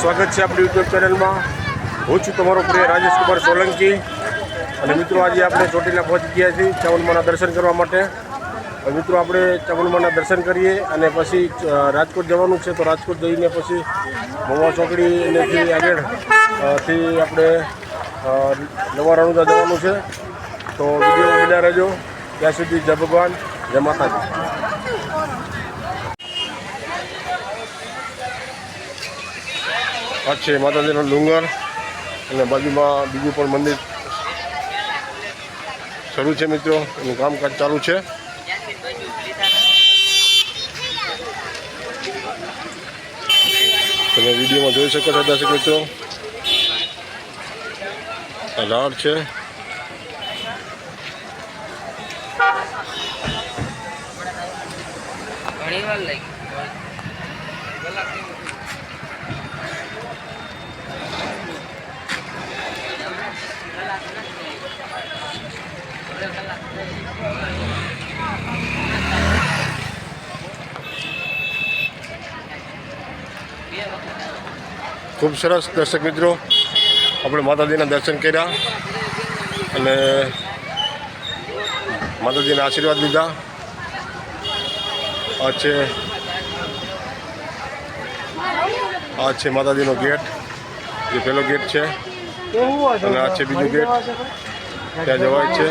સ્વાગત છે આપણી યુટ્યુબ ચેનલમાં હું છું તમારો પ્રિય રાજેશ કુમાર સોલંકી. અને મિત્રો, આજે આપણે ચોટીલા પહોંચી ગયા છીએ ચાવલમાના દર્શન કરવા માટે. મિત્રો, આપણે ચાવલમાના દર્શન કરીએ અને પછી રાજકોટ જવાનું છે. તો રાજકોટ જઈને પછી મવા ચોકડી એનેથી આગળથી આપણે નવા રણુજા જવાનું છે. તો વીડિયો બન્યા રહેજો. ત્યાં સુધી જય ભગવાન. જય માતાજી. આ છે માતાજીનો ડુંગર અને બાજુમાં બીજું પણ મંદિર શરૂ છે મિત્રો. એનું કામકાજ ચાલુ છે. તમે વિડીયોમાં જોઈ શકો છો દર્શક મિત્રો. ઝાડ છે. ઘણી વાર લાગી ખૂબ સરસ દર્શક મિત્રો આપણે માતાજીના દર્શન કર્યા અને માતાજીના આશીર્વાદ લીધા. આ છે આ છે માતાજીનો ગેટ જે પહેલો ગેટ છે. અને આ છે બીજું ગેટ ત્યાં જવાય છે.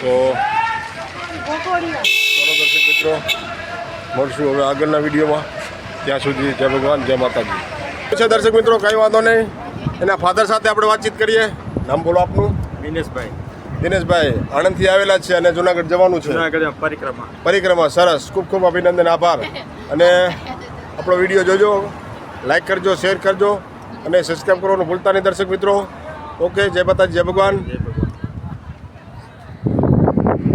તો ચાલો દર્શક મિત્રો મળશું હવે આગળના વિડીયોમાં. ત્યાં સુધી જય ભગવાન જય માતાજી. છે દર્શક મિત્રો કંઈ વાંધો નહીં. એના ફાધર સાથે આપણે વાતચીત કરીએ. નામ બોલો આપનું. દિનેશભાઈ. દિનેશભાઈ આણંદથી આવેલા છે અને જુનાગઢ જવાનું છે. પરિક્રમા. પરિક્રમા સરસ. ખૂબ ખૂબ અભિનંદન આભાર. અને આપણો વીડિયો જોજો. લાઈક કરજો, શેર કરજો અને સબસ્ક્રાઈબ કરવાનું ભૂલતા નહીં દર્શક મિત્રો. ઓકે જય માતાજી જય ભગવાન જય ભગવાન.